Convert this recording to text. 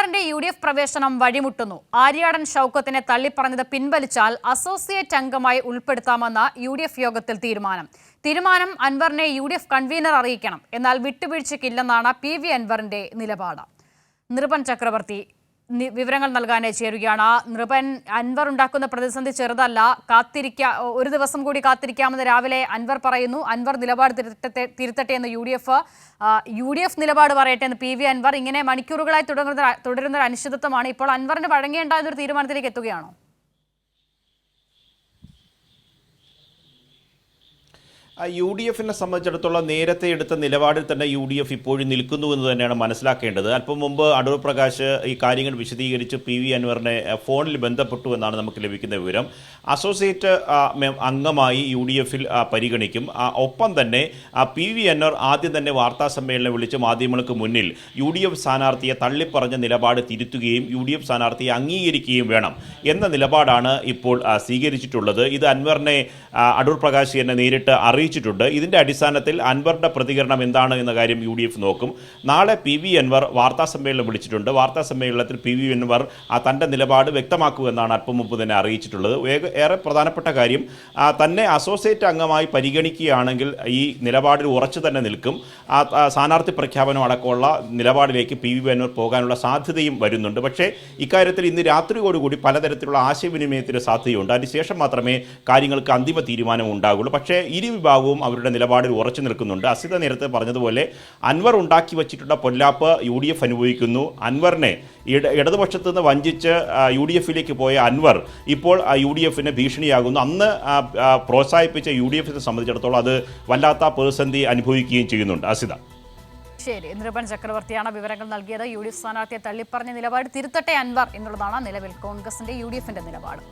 അൻവറിന്റെ U D F പ്രവേശനം വഴിമുട്ടുന്നു. Aryadan ഷൌക്കത്തിനെ തള്ളിപ്പറഞ്ഞത് പിൻവലിച്ചാൽ associate അംഗമായി ഉൾപ്പെടുത്താമെന്ന യു ഡി എഫ് യോഗത്തിൽ തീരുമാനം. തീരുമാനം അൻവറിനെ യു ഡി എഫ് കൺവീനർ അറിയിക്കണം. എന്നാൽ വിട്ടുവീഴ്ചയ്ക്കില്ലെന്നാണ് പി വി അൻവറിന്റെ നിലപാട്. നൃപൻ ചക്രവർത്തി വിവരങ്ങൾ നൽകാനായി ചേരുകയാണ്. ആ നൃപൻ അൻവർ ഉണ്ടാക്കുന്ന പ്രതിസന്ധി ചെറുതല്ല. കാത്തിരിക്ക ഒരു ദിവസം കൂടി കാത്തിരിക്കാമെന്ന് രാവിലെ അൻവർ പറയുന്നു. അൻവർ നിലപാട് തിരുത്തട്ടെ തിരുത്തട്ടെ എന്ന് U D F U D F നിലപാട് പറയട്ടെ എന്ന് പി വി അൻവർ ഇങ്ങനെ മണിക്കൂറുകളായി തുടരുന്ന തുടരുന്ന ഒരു അനിശ്ചിതത്വമാണ്. ഇപ്പോൾ അൻവറിന് വഴങ്ങേണ്ട എന്നൊരു തീരുമാനത്തിലേക്ക് എത്തുകയാണോ? യു ഡി എഫിനെ സംബന്ധിച്ചിടത്തോളം നേരത്തെ എടുത്ത നിലപാടിൽ തന്നെ യു ഡി എഫ് ഇപ്പോഴും നിൽക്കുന്നു എന്ന് തന്നെയാണ് മനസ്സിലാക്കേണ്ടത്. അല്പം മുമ്പ് അടൂർ പ്രകാശ് ഈ കാര്യങ്ങൾ വിശദീകരിച്ച് പി വി അൻവറിനെ ഫോണിൽ ബന്ധപ്പെട്ടു എന്നാണ് നമുക്ക് ലഭിക്കുന്ന വിവരം. അസോസിയേറ്റ് അംഗമായി യു ഡി എഫിൽ പരിഗണിക്കും. ഒപ്പം തന്നെ പി വി അൻവർ ആദ്യം തന്നെ വാർത്താ സമ്മേളനം വിളിച്ച് മാധ്യമങ്ങൾക്ക് മുന്നിൽ യു ഡി എഫ് സ്ഥാനാർത്ഥിയെ തള്ളിപ്പറഞ്ഞ നിലപാട് തിരുത്തുകയും യു ഡി എഫ് സ്ഥാനാർത്ഥിയെ അംഗീകരിക്കുകയും വേണം എന്ന നിലപാടാണ് ഇപ്പോൾ സ്വീകരിച്ചിട്ടുള്ളത്. ഇത് അൻവറിനെ അടൂർ പ്രകാശ് എന്നെ നേരിട്ട് അറിയിച്ചിട്ടുണ്ട്. ഇതിന്റെ അടിസ്ഥാനത്തിൽ അൻവറിന്റെ പ്രതികരണം എന്താണ് എന്ന കാര്യം യു ഡി എഫ് നോക്കും. നാളെ പി വി അൻവർ വാർത്താ സമ്മേളനം വിളിച്ചിട്ടുണ്ട്. വാർത്താ സമ്മേളനത്തിൽ പി വി അൻവർ ആ തന്റെ നിലപാട് വ്യക്തമാക്കുമെന്നാണ് അൽപ്പം മുമ്പ് തന്നെ അറിയിച്ചിട്ടുള്ളത്. ഏറെ പ്രധാനപ്പെട്ട കാര്യം തന്നെ അസോസിയേറ്റ് അംഗമായി പരിഗണിക്കുകയാണെങ്കിൽ ഈ നിലപാടിൽ ഉറച്ചു തന്നെ നിൽക്കും. സ്ഥാനാർത്ഥി പ്രഖ്യാപനം അടക്കമുള്ള നിലപാടിലേക്ക് പി വി അൻവർ പോകാനുള്ള സാധ്യതയും വരുന്നുണ്ട്. പക്ഷേ ഇക്കാര്യത്തിൽ ഇന്ന് രാത്രിയോടുകൂടി പലതരത്തിലുള്ള ആശയവിനിമയത്തിന് സാധ്യതയുണ്ട്. അതിനുശേഷം മാത്രമേ കാര്യങ്ങൾക്ക് അന്തിമ തീരുമാനം ഉണ്ടാകുള്ളൂ പക്ഷേ ഇരു വിഭാഗവും അവരുടെ നിലപാടിൽ ഉറച്ചു നിൽക്കുന്നുണ്ട്. അസിത നേരത്തെ പറഞ്ഞതുപോലെ അൻവർ ഉണ്ടാക്കി വച്ചിട്ടുള്ള പൊല്ലാപ്പ് യു ഡി എഫ് അനുഭവിക്കുന്നു. അൻവറിനെ ഇട ഇടതുപക്ഷത്ത് നിന്ന് വഞ്ചിച്ച് യു ഡി എഫിലേക്ക് പോയ അൻവർ ഇപ്പോൾ യു ഡി എഫിന് ഭീഷണിയാകുന്നു. അന്ന് പ്രോത്സാഹിപ്പിച്ച യു ഡി എഫിനെ സംബന്ധിച്ചിടത്തോളം അത് വല്ലാത്ത പ്രതിസന്ധി അനുഭവിക്കുകയും ചെയ്യുന്നുണ്ട്. അസിത ശരി. നൃപൻ ചക്രവർത്തിയാണ് വിവരങ്ങൾ നൽകിയത്. യു ഡി എഫ് സ്ഥാനാർത്ഥിയെ തള്ളിപ്പറഞ്ഞ നിലപാട് തിരുത്തട്ടെ അൻവർ എന്നുള്ളതാണ് നിലവിൽ കോൺഗ്രസിന്റെ യു ഡി എഫിന്റെ നിലപാട്.